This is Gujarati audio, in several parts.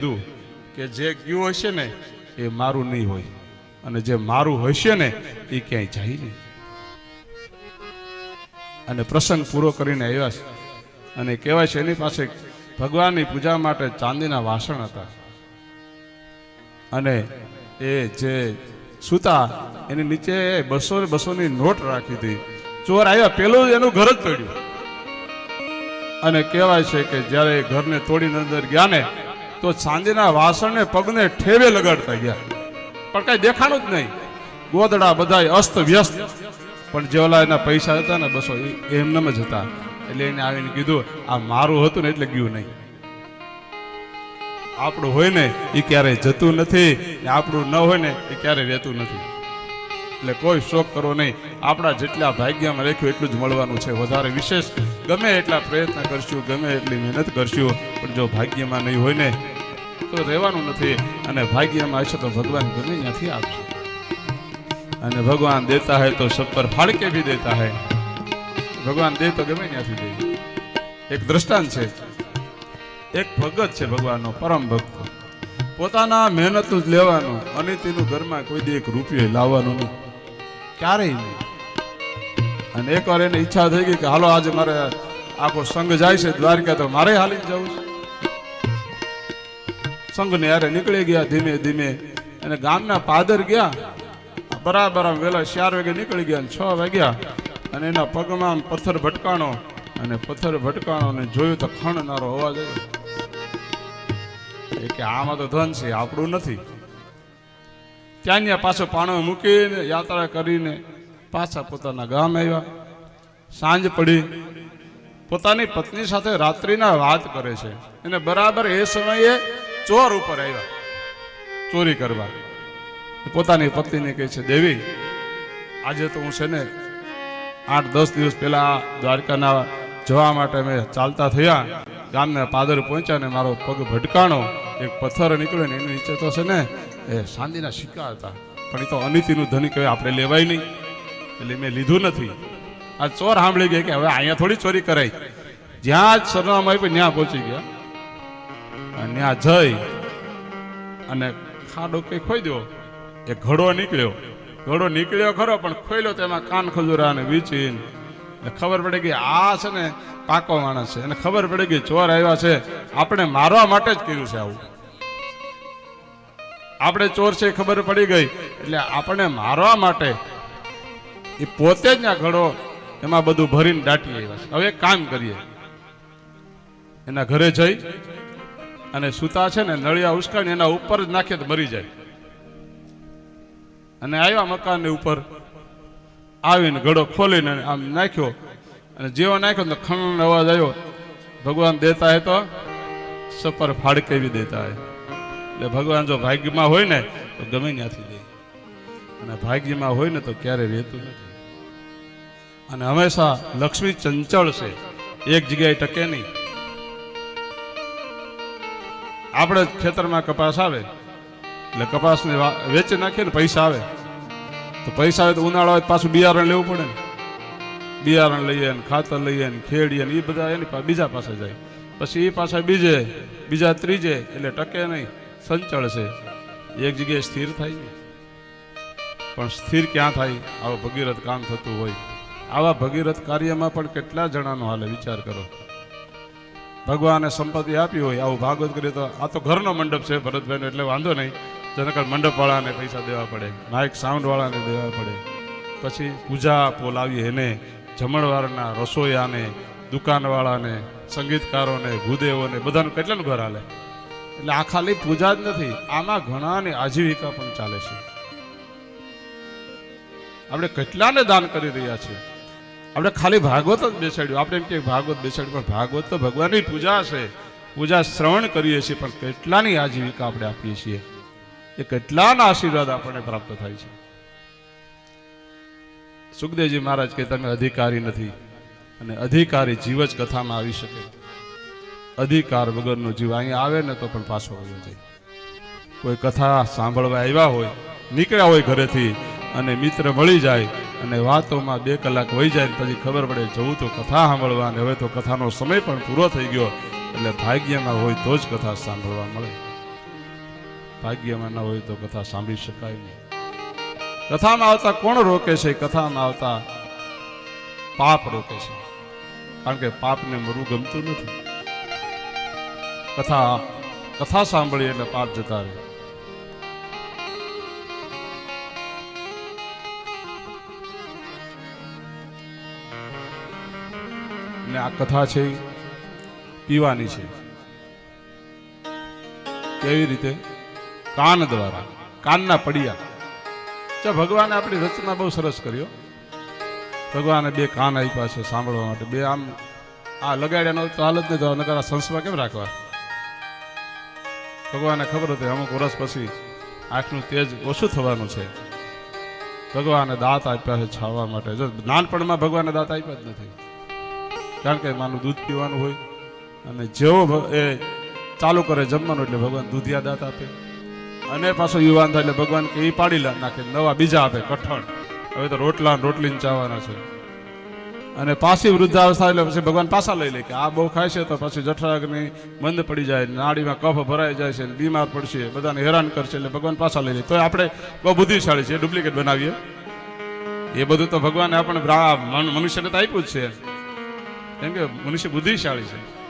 કીધું કે જે ગયું હશે ને, એ મારું નહીં હોય. અને જે મારું હશે ને, એ ક્યાંય જાય નહીં. અને પ્રસંગ પૂરો કરીને આવ્યા છે. અને કહેવાય છે, એની પાસે ભગવાનની પૂજા માટે ચાંદીના વાસણ હતા. અને એ જે સૂતા, એની નીચે બસો ને બસોની નોટ રાખી હતી. ચોર આવ્યા, પેલું એનું ઘર જ તોડ્યું. અને કહેવાય છે કે જ્યારે ઘરને તોડીને અંદર ગયા ને તો ચાંદીના વાસણને પગને ઠેવે લગાડતા ગયા. પણ કઈ દેખાણું જ નહીં. ગોદડા બધા અસ્ત વ્યસ્ત. પણ જે ઓલા એના પૈસા હતા ને બસો એમનેમ જ હતા. એટલે એને આવીને કીધું, આ મારું હતું ને એટલે ગયું નહીં. આપણું હોય ને, એ ક્યારેય જતું નથી. ને આપણું ન હોય ને, એ ક્યારેય રહેતું નથી. એટલે કોઈ શોખ કરવો નહીં. આપણા જેટલા ભાગ્યમાં રાખ્યું એટલું જ મળવાનું છે. વધારે વિશેષ ગમે એટલા પ્રયત્ન કરશું, ગમે એટલી મહેનત કરશું. પણ જો ભાગ્યમાં નહીં હોય ને તો રહેવાનું નથી. અને ભાગ્યમાં હશે તો ભગવાન ગમે ત્યાંથી આપશે અને ભગવાન દેતા હૈ તો સબ પર ફાળ ભી દેતા હૈ. ભગવાન દે તો ગમે ત્યાંથી દે. એક દ્રષ્ટાંત છે. એક ભગત છે ભગવાનનો, પરમ ભક્ત. પોતાના મહેનતનું જ લેવાનું, અને તેનું ઘરમાં કોઈ દી એક રૂપિયો લાવવાનું નહીં. ક્યારેય નહીં. અને એકવાર એને ઈચ્છા થઈ ગઈ કે, હાલો, આજે મારે આખો સંઘ જાય છે દ્વારકા, તો મારે હાલી જવું છે. સંઘને યારે નીકળી ગયા ધીમે ધીમે. અને ગામના પાદર ગયા. બરાબર આમ વહેલા ચાર વાગે નીકળી ગયા છ વાગ્યા. અને એના પગમાં આમ પથ્થર ભટકાણો. અને પથ્થર ભટકાણો જોયું તો ખણનારો અવાજ આવ્યો. એ કે આમાં તો ધન છે, આપણું નથી. ત્યાં પાછો પાણો મૂકીને યાત્રા કરીને પાછા પોતાના ગામ આવ્યા. સાંજ પડી. પોતાની પત્ની સાથે રાત્રિના વાત કરે છે. અને બરાબર એ સમયે ચોર ઉપર આવ્યા. ચોરી કરવા. પોતાની પત્નીને કહે છે, દેવી, આજે તો હું છે ને આઠ દસ દિવસ પહેલા દ્વારકાના જવા માટે મેં ચાલતા થયા. ગામને પાદર પહોંચ્યા ને મારો પગ ભટકાણો. એક પથ્થર નીકળ્યો ને એની નીચે તો છે ને એ સાંદીના સિક્કા હતા. પણ એ તો અનિતિનું ધનિક કહેવાય, આપણે લેવાય નહીં. એટલે મેં લીધું નથી. આ ચોર સાંભળી ગયા કે હવે અહીંયા થોડી ચોરી કરાય જ્યાં જ સરનામા આપ્યું, ત્યાં પહોંચી ગયા. અને ત્યાં જઈ અને ખાડો કઈ ખોઈ દો એ ઘડો નીકળ્યો. ઘડો નીકળ્યો ખરો, પણ ખોઈલો તેમાં કાન ખજુરા ને વીચીને. ખબર પડી ગઈ આ છે ને પાકો માણસ છે. અને ખબર પડી ગઈ ચોર આવ્યા છે. આપણે મારવા માટે જ કર્યું છે આવું. આપણે ચોર છે ખબર પડી ગઈ. એટલે આપણે મારવા માટે એ પોતે જ ના ઘડો એમાં બધું ભરીને દાટી આવ્યા છે. હવે કામ કરીએ. એના ઘરે જઈ અને સૂતા છે ને નળિયા ઉસકાણી એના ઉપર જ નાખે તો મરી જાય. અને આવ્યા મકાનની ઉપર આવીને ઘડો ખોલીને આમ નાખ્યો. અને જેવો નાખ્યો ને ખણ અવાજ આવ્યો, ભગવાન દેતા હે તો સફર ફાડકે બી દેતા હે? એટલે ભગવાન જો ભાગ્યમાં હોય ને તો ગમે ત્યાંથી દે. અને ભાગ્યમાં હોય ને તો ક્યારે રહેતું નથી. અને હંમેશા લક્ષ્મી ચંચળ છે. એક જગ્યાએ ટકે નહીં. આપણે ખેતરમાં કપાસ આવે. એટલે કપાસને વેચી નાખીએ ને પૈસા આવે. તો પૈસા આવે તો ઉનાળો આવે પાછું બિયારણ લેવું પડે ને. બિયારણ લઈએ ને, ખાતર લઈએ ને, ખેડીએ ને એ બધા એની બીજા પાસે જાય. પછી એ પાછા બીજે, બીજા ત્રીજે, એટલે ટકે નહીં સંચળ છે એક જગ્યાએ સ્થિર થાય ને. પણ સ્થિર ક્યાં થાય? આવું ભગીરથ કામ થતું હોય. આવા ભગીરથ કાર્યમાં પણ કેટલા જણાનો હાલે, વિચાર કરો. ભગવાને સંપત્તિ આપી હોય આવું ભાગવત કરીએ તો આ તો ઘરનો મંડપ છે ભરતભાઈનો, એટલે વાંધો નહીં. જનકર મંડપવાળાને પૈસા દેવા પડે માઇક સાઉન્ડવાળાને દેવા પડે. પછી પૂજા બોલાવીએ એને, જમણવારના રસોઈયાને દુકાનવાળાને, સંગીતકારોને, ભૂદેવોને, બધાનું કેટલાનું ઘર હાલે? એટલે આ ખાલી પૂજા જ નથી, આમાં ઘણાની આજીવિકા પણ ચાલે છે. આપણે કેટલાને દાન કરી રહ્યા છીએ? આપણે ખાલી ભાગવત જ બેસાડ્યું. આપણે એમ કે ભાગવત બેસાડ્યું, પણ ભાગવત તો ભગવાનની પૂજા છે. પૂજા શ્રવણ કરીએ છીએ, પણ કેટલાની આજીવિકા આપણે આપીએ છીએ? એ કેટલાના આશીર્વાદ આપણને પ્રાપ્ત થાય છે? સુખદેવજી મહારાજ કે તમે અધિકારી નથી અને અધિકારી જીવ જ કથામાં આવી શકે. અધિકાર વગરનો જીવ અહીંયા આવે ને તો પણ પાછો આવ્યો જાય. કોઈ કથા સાંભળવા આવ્યા હોય, નીકળ્યા હોય ઘરેથી અને મિત્ર મળી જાય અને વાતોમાં બે કલાક વહી જાય પછી ખબર પડે જવું તો કથા સાંભળવા હવે તો કથાનો સમય પણ પૂરો થઈ ગયો. એટલે ભાગ્યમાં હોય તો જ કથા સાંભળવા મળે. ભાગ્યમાં ન હોય તો કથા સાંભળી શકાય નહીં. કથામાં આવતા કોણ રોકે છે? કથામાં આવતા પાપ રોકે છે. કારણ કે પાપને મરવું ગમતું નથી. કથા કથા સાંભળી એટલે પાપ જતા રહે. અને આ કથા છે, પીવાની છે. કેવી રીતે? કાન દ્વારા, કાનના પડિયા. જો ભગવાને આપણી રચના બહુ સરસ કર્યો ભગવાને બે કાન આપ્યા છે સાંભળવા માટે. બે આમ, આ લગાડ્યા ન હોય તો હાલત નહીં થવા, નકર સંસમાં કેમ રાખવા? ભગવાને ખબર હતી, અમુક વર્ષ પછી આંખનું તેજ ઓછું થવાનું છે. ભગવાને દાંત આપ્યા છે છાવા માટે. જો નાનપણમાં ભગવાને દાંત આપ્યા જ નથી. કારણ કે માનું દૂધ પીવાનું હોય. અને જેવો એ ચાલુ કરે જમવાનું એટલે ભગવાન દૂધિયા દાંત આપે. અને પાછો યુવાન થાય એટલે ભગવાન કે એ પાડી નાખે, નવા બીજા આપે, કઠણ. હવે તો રોટલા રોટલીને રોટલી ને છે. અને પાછી વૃદ્ધાવસ્થા એટલે પછી ભગવાન પાછા લઈ લે કે આ બહુ ખાય છે તો પછી જઠરાગ્નિ બંધ પડી જાય, નાડીમાં કફ ભરાઈ જાય છે, બીમાર પડશે, બધાને હેરાન કરશે એટલે ભગવાન પાછા લઈ લે. તો આપણે બહુ બુદ્ધિશાળી છે ડુપ્લિકેટ બનાવીએ. એ બધું તો ભગવાને આપણે મનુષ્યને તો આપ્યું જ છે. કેમ કે મનુષ્ય બુદ્ધિશાળી છે.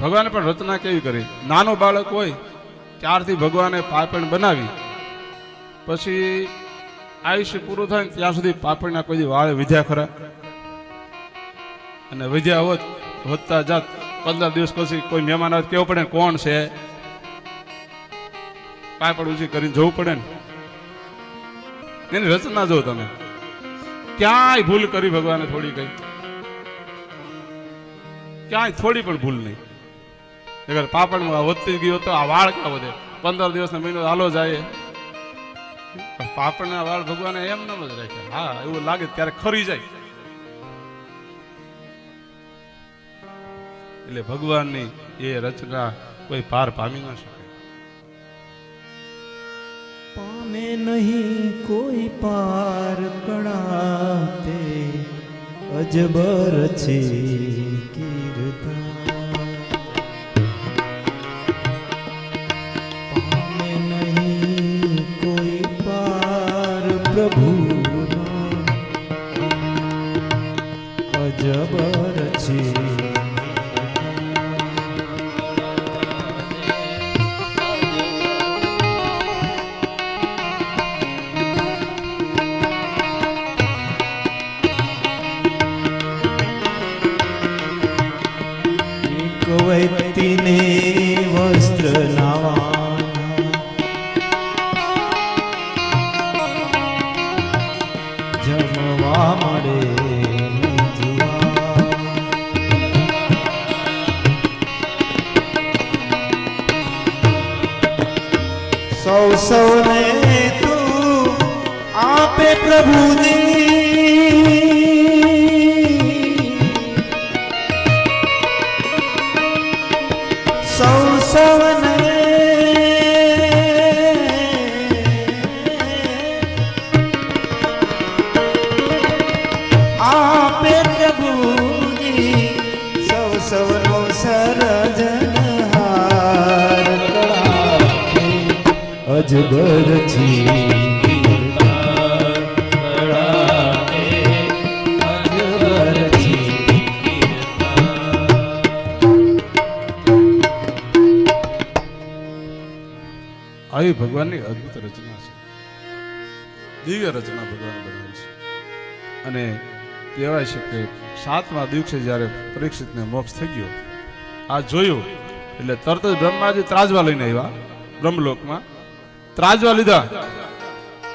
ભગવાને પણ રચના કેવી કરી? નાનો બાળક હોય, ત્યારથી ભગવાને પાપણ બનાવી. પછી આયુષ્ય પૂરું થાય ત્યાં સુધી પાપડના કોઈ વાળે વિધ્યા ખરા? અને વિધ્યા હોત વધતા જાત, પંદર દિવસ પછી કોઈ મહેમાન આવે કેવું પડે કોણ છે? પાપડ ઊંચી કરીને જવું પડે ને? એની રચના જો તમે. ક્યાંય ભૂલ કરી ભગવાને થોડી કઈ ક્યાંય થોડી પણ ભૂલ નહીં. અગર પાપડમાં વધતી ગયો તો આ વાળ ક્યાં વધે? પંદર દિવસનો મહિનો હાલો જાય. પાપડના વાળ ભગવાને એમ ન જ રાખ્યા. હા, એવું લાગે ત્યારે ખરી જાય. એટલે ભગવાનની એ રચના કોઈ પાર પામી ન શકે. પામે નહીં કોઈ પાર કણાતે અજબર છે કીર્તન પામે નહીં કોઈ પાર પ્રભુનો અજબર સૌનો સરજનહાર હાર અજબર છી છી. આવી ભગવાનની અદ્ભુત રચના છે. દિવ્ય રચના ભગવાન બનાવી છે. અને કહેવાય છે કે સાતમા દિવસે જ્યારે પરીક્ષિતને મોક્ષ થઈ ગયો, આ જોયું એટલે તરત જ બ્રહ્માજી ત્રાજવા લઈને આવ્યા બ્રહ્મલોકમાં. ત્રાજવા લીધા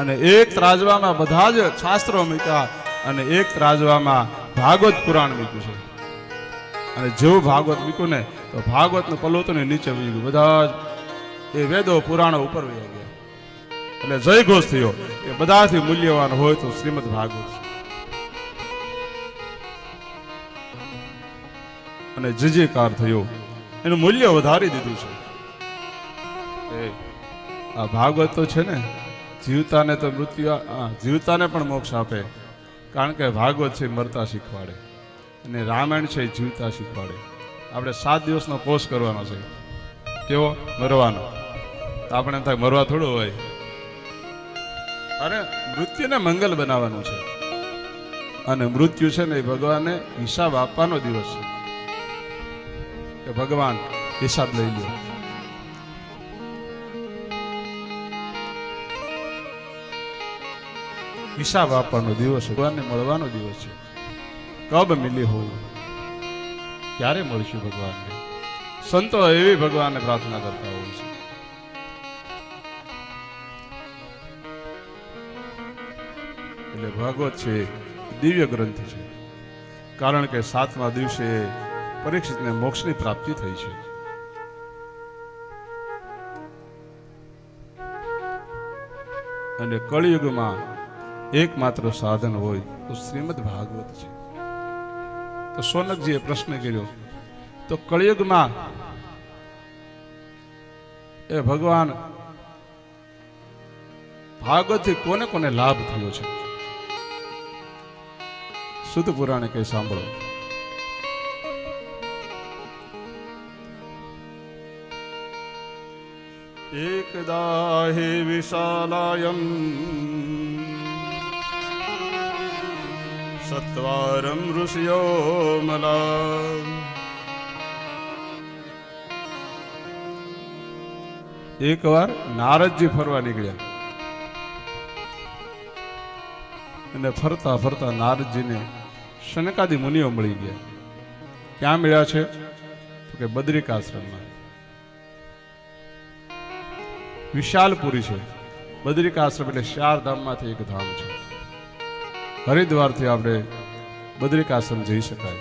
અને એક ત્રાજવામાં બધા જ શાસ્ત્રો મૂક્યા અને એક ત્રાજવામાં ભાગવત પુરાણ મૂક્યું છે. અને જેવું ભાગવત મૂક્યું ને, તો ભાગવતનું પલોતને નીચે વહી ગયું. બધા જ એ વેદો પુરાણો ઉપર વહી ગયા. એટલે જય ઘોષ થયો એ બધાથી મૂલ્યવાન હોય તો શ્રીમદ ભાગવત. અને જજેકાર થયો, એનું મૂલ્ય વધારી દીધું છે. આ ભાગવત તો છે ને, જીવતાને તો મૃત્યુ જીવતાને પણ મોક્ષ આપે. કારણ કે ભાગવત છે મરતા શીખવાડે. અને રામાયણ છે જીવતા શીખવાડે. આપણે સાત દિવસનો કોર્સ કરવાનો છે. કેવો? મરવાનો. તો આપણે એમ થાય મરવા થોડું હોય. અરે, મૃત્યુને મંગલ બનાવવાનું છે. અને મૃત્યુ છે ને એ ભગવાનને હિસાબ આપવાનો દિવસ છે. કે ભગવાન હિસાબ લઈ લ્યો. હિસાબ આપવાનો દિવસ ભગવાનને મળવાનો દિવસ છે. કબ મિલી હોવું ક્યારે મળશું ભગવાનને? સંતો એવી ભગવાનને પ્રાર્થના કરતા હોય છે. એટલે ભાગવત છે, દિવ્ય ગ્રંથ છે. કારણ કે સાતમા દિવસે પરીક્ષિતને મોક્ષની પ્રાપ્તિ થઈ છે. અને કળિયુગમાં એકમાત્ર સાધન હોય તો શ્રીમદ ભાગવત છે. તો સોનકજીએ પ્રશ્ન કર્યો, તો કળિયુગમાં એ ભગવાન ભાગવતથી કોને કોને લાભ થયો છે? શુદ્ધ પુરાણે કઈ સાંભળો. એકદા હે વિશાલાયમ. સત્વારમ ઋષિયો મલા એકવાર નારદજી ફરવા નીકળ્યા. અને ફરતા ફરતા નારદજીને શનકાદી મુનિઓ મળી ગયા. ક્યાં મળ્યા છે? તો કે બદ્રિક વિશાલપુરી છે. બદ્રિક આશ્રમ એટલે ચાર એક ધામ છે. હરિદ્વારથી આપણે બદ્રિક આશ્રમ જઈ શકાય.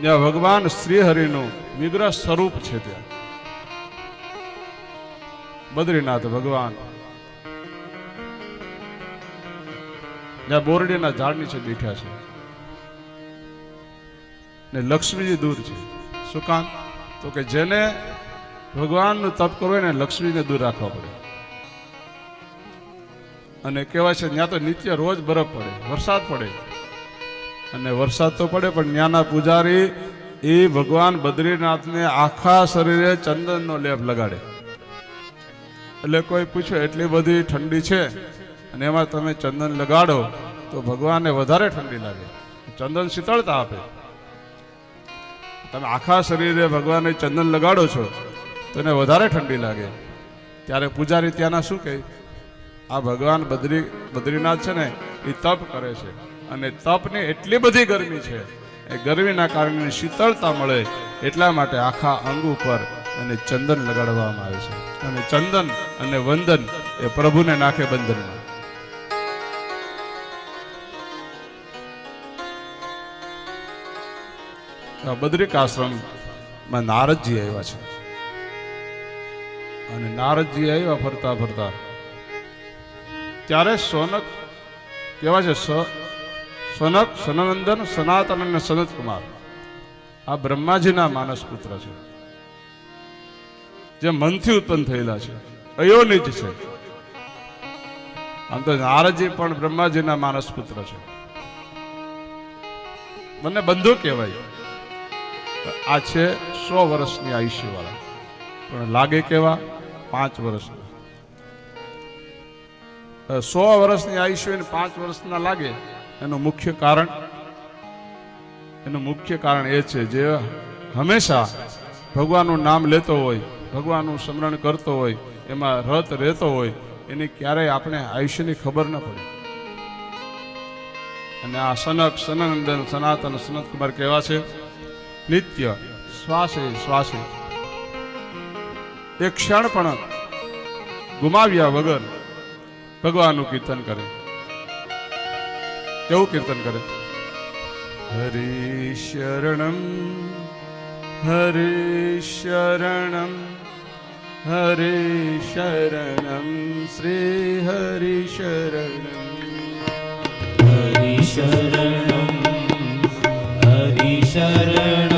જ્યાં ભગવાન શ્રીહરિનું વિગ્રહ સ્વરૂપ છે ત્યાં. બદ્રીનાથ ભગવાન. જ્યાં બોરડીના ઝાડ નીચે બેઠા છે. ને લક્ષ્મીજી દૂર છે. શું કામ તો કે જેને ભગવાનનું તપ કરો એને લક્ષ્મીને દૂર રાખવા પડે. અને કહેવાય છે, ત્યાં તો નિત્ય રોજ બરફ પડે, વરસાદ પડે. અને વરસાદ તો પડે, પણ ત્યાંના પૂજારી એ ભગવાન બદ્રીનાથને આખા શરીરે ચંદનનો લેપ લગાડે. એટલે કોઈ પૂછે, એટલી બધી ઠંડી છે? અને એમાં તમે ચંદન લગાડો, તો ભગવાનને વધારે ઠંડી લાગે. ચંદન શીતળતા આપે. તમે આખા શરીરે ભગવાનને ચંદન લગાડો છો તો એને વધારે ઠંડી લાગે. ત્યારે પૂજારી ત્યાંના શું કહે? આ ભગવાન બદ્રી, બદ્રીનાથ છે ને, એ તપ કરે છે. અને તપની એટલી બધી ગરમી છે. એ ગરમીના કારણે શીતળતા મળે એટલા માટે આખા અંગ ઉપર એને ચંદન લગાડવામાં આવે છે. અને ચંદન અને વંદન એ પ્રભુને નાખે બંધનમાં. બદ્રિક આશ્રમમાં નારદજી આવ્યા છે. અને નારદજી આવ્યા ફરતા ફરતા. ત્યારે સોનક કેવા છે સોનક સનંદન સનાતન અને સનત કુમાર આ બ્રહ્માજીના માનસ પુત્ર છે. જે મનથી ઉત્પન્ન થયેલા છે. અયોનિજ છે. આમ તો નારદજી પણ બ્રહ્માજીના માનસ પુત્ર છે. બંને બંધુ કહેવાય. આ છે સો વર્ષની આયુષ્યવાળા. વાળા પણ લાગે કેવા? પાંચ વર્ષના સો વર્ષની આયુષ્ય અને પાંચ વર્ષના લાગે. એનું મુખ્ય કારણ, એનું મુખ્ય કારણ એ છે જે હંમેશા ભગવાનનું નામ લેતો હોય, ભગવાનનું સ્મરણ કરતો હોય, એમાં રત રહેતો હોય, એની ક્યારેય આપણે આયુષ્યની ખબર ન પડે. અને આ સનક સનંદન સનાતન સનત કુમાર કેવા છે? નિત્ય, શ્વાસે શ્વાસે. એક ક્ષણ પણ ગુમાવ્યા વગર ભગવાનનું કીર્તન કરે. કેવું કીર્તન કરે. હરે શરણમ હરે શરણમ હરે શરણમ શ્રી હરિ શરણમ હરિશરણમ હરિશરણમ હરિશરણમ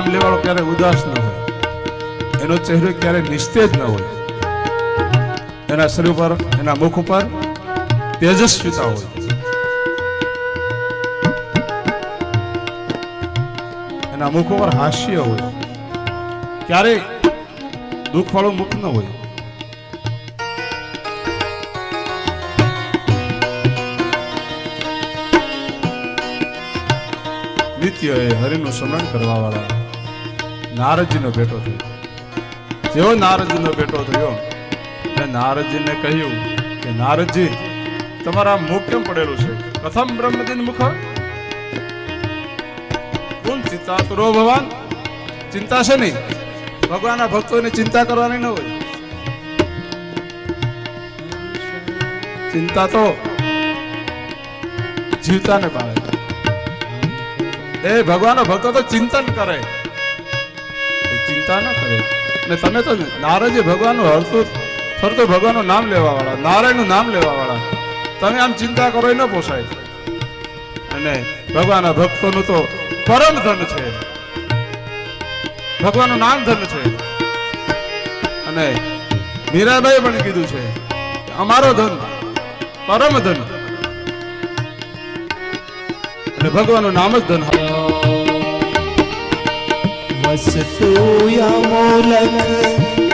નામ લેવાળો ક્યારે ઉદાસ ન હોય. એનો ચહેરો ક્યારે નિસ્તેજ ન હોય. એના શરીર પર એના મુખ ઉપર તેજસ્વીતા હોય. એના મુખ ઉપર હાસ્ય હોય. ક્યારેય દુઃખ વાળું મુખ ન હોય. નિત્ય એ હરિનું સ્મરણ કરવા વાળા નારદજીનો ભેટો થયો. જેવો નારદજીનો ભેટો થયો, એટલે નારદજીને કહ્યું કે, નારદજી, તમારા મુખ કેમ પડેલું છે? કથમ બ્રહ્મદિન મુખ કુલ ચિંતા તો ભગવાન, ચિંતા છે નહીં. ભગવાનના ભક્તોની ચિંતા કરવાની ન હોય. ચિંતા તો જીવતાને પાડે. એ ભગવાનનો ભક્તો તો ચિંતન કરે. ચિંતા ન કરે. ને તમે તો નારદજી ભગવાનનું હળતું ફરતું ભગવાનનું નામ લેવા વાળા નારાયણનું નામ લેવા વાળા તમે આમ ચિંતા કરો ન પોસાય. અને ભગવાનના ભક્તોનું તો પરમ ધન છે. ભગવાનનું નામ ધન છે. અને મીરાબાઈ પણ કીધું છે અમારો ધન, પરમ ધન. અને ભગવાનનું નામ જ ધન. Basit o ya molek